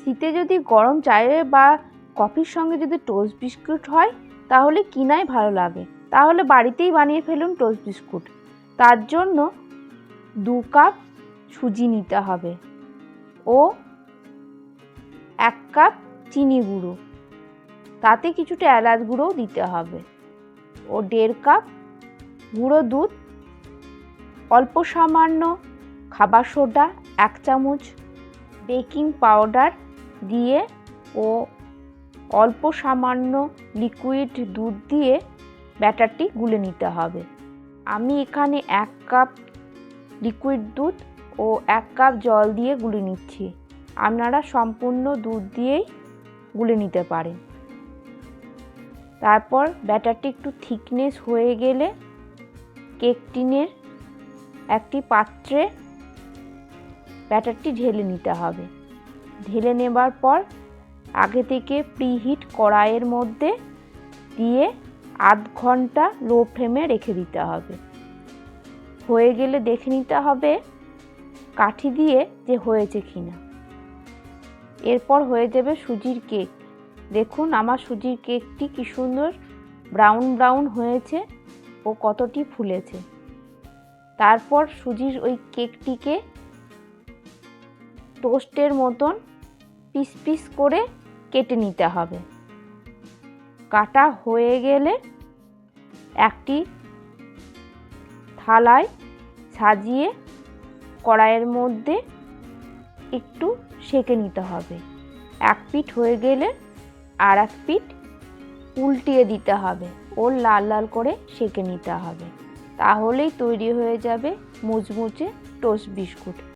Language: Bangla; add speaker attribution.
Speaker 1: শীতে যদি গরম চায়ে বা কফির সঙ্গে যদি টোস্ট বিস্কুট হয়, তাহলে কিনাই ভালো লাগে। তাহলে বাড়িতেই বানিয়ে ফেলুন টোস্ট বিস্কুট। তার জন্য দু কাপ সুজি নিতে হবে ও এক কাপ চিনি গুঁড়ো। তাতে কিছুটা এলাচ গুঁড়োও দিতে হবে ও দেড় কাপ গুঁড়ো দুধ, অল্প সামান্য খাবার সোডা, এক চামচ বেকিং পাউডার দিয়ে ও অল্প সামান্য লিকুইড দুধ দিয়ে ব্যাটারটি গুলে নিতে হবে। আমি এখানে এক কাপ লিকুইড দুধ ও এক কাপ জল দিয়ে গুলে নিচ্ছি। আপনারা সম্পূর্ণ দুধ দিয়েই গুলে নিতে পারেন। তারপর ব্যাটারটি একটু থিকনেস হয়ে গেলে কেক টিনের একটি পাত্রে ব্যাটারটি ঢেলে নিতে হবে। ঢেলে নেবার পর আগে থেকে প্রিহিট কড়াইয়ের মধ্যে দিয়ে আধ ঘণ্টা লো ফ্লেমে রেখে দিতে হবে। হয়ে গেলে দেখে নিতে হবে কাঠি দিয়ে যে হয়েছে কিনা। এরপর হয়ে যাবে সুজির কেক দেখুন আমার সুজির কেকটি কি সুন্দর ব্রাউন ব্রাউন হয়েছে ও কতটি ফুলেছে। তারপর সুজির ওই কেকটিকে টোস্টের মতন পিস পিস করে কেটে নিতে হবে। কাটা হয়ে গেলে একটি থালায় সাজিয়ে কড়াইয়ের মধ্যে একটু সেঁকে নিতে হবে। এক পিঠ হয়ে গেলে আর এক পিঠ উল্টিয়ে দিতে হবে ও লাল লাল করে সেঁকে নিতে হবে। তাহলেই তৈরি হয়ে যাবে মুচমুচে টোস্ট বিস্কুট।